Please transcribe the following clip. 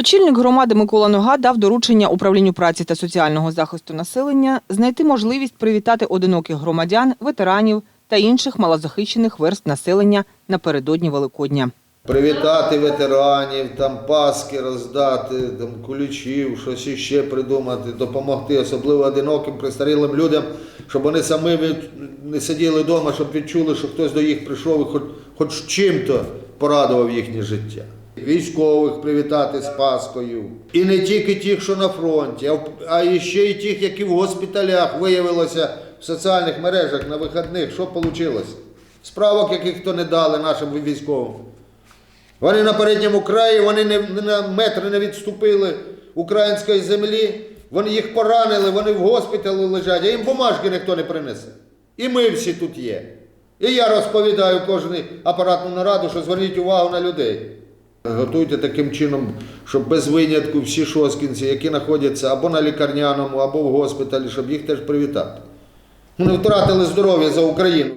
Очільник громади Микола Нога дав доручення управлінню праці та соціального захисту населення знайти можливість привітати одиноких громадян, ветеранів та інших малозахищених верст населення напередодні Великодня. Привітати ветеранів, там паски роздати, там кулічів, щось іще придумати, допомогти, особливо одиноким, престарілим людям, щоб вони самі не сиділи вдома, щоб відчули, що хтось до їх прийшов і хоч, хоч чим-то порадував їхнє життя. Військових привітати з Паскою. І не тільки тих, що на фронті, а, ще й тих, які в госпіталях виявилося в соціальних мережах на вихідних. Що вийшло? Справок, яких то не дали нашим військовим. Вони на передньому краї, вони не, на метр не відступили української землі, вони їх поранили, вони в госпіталі лежать, а їм бумажки ніхто не принесе. І ми всі тут є. І я розповідаю кожну апаратну нараду, що зверніть увагу на людей. Готуйте таким чином, щоб без винятку всі шоскінці, які знаходяться або на лікарняному, або в госпіталі, щоб їх теж привітати. Вони втратили здоров'я за Україну.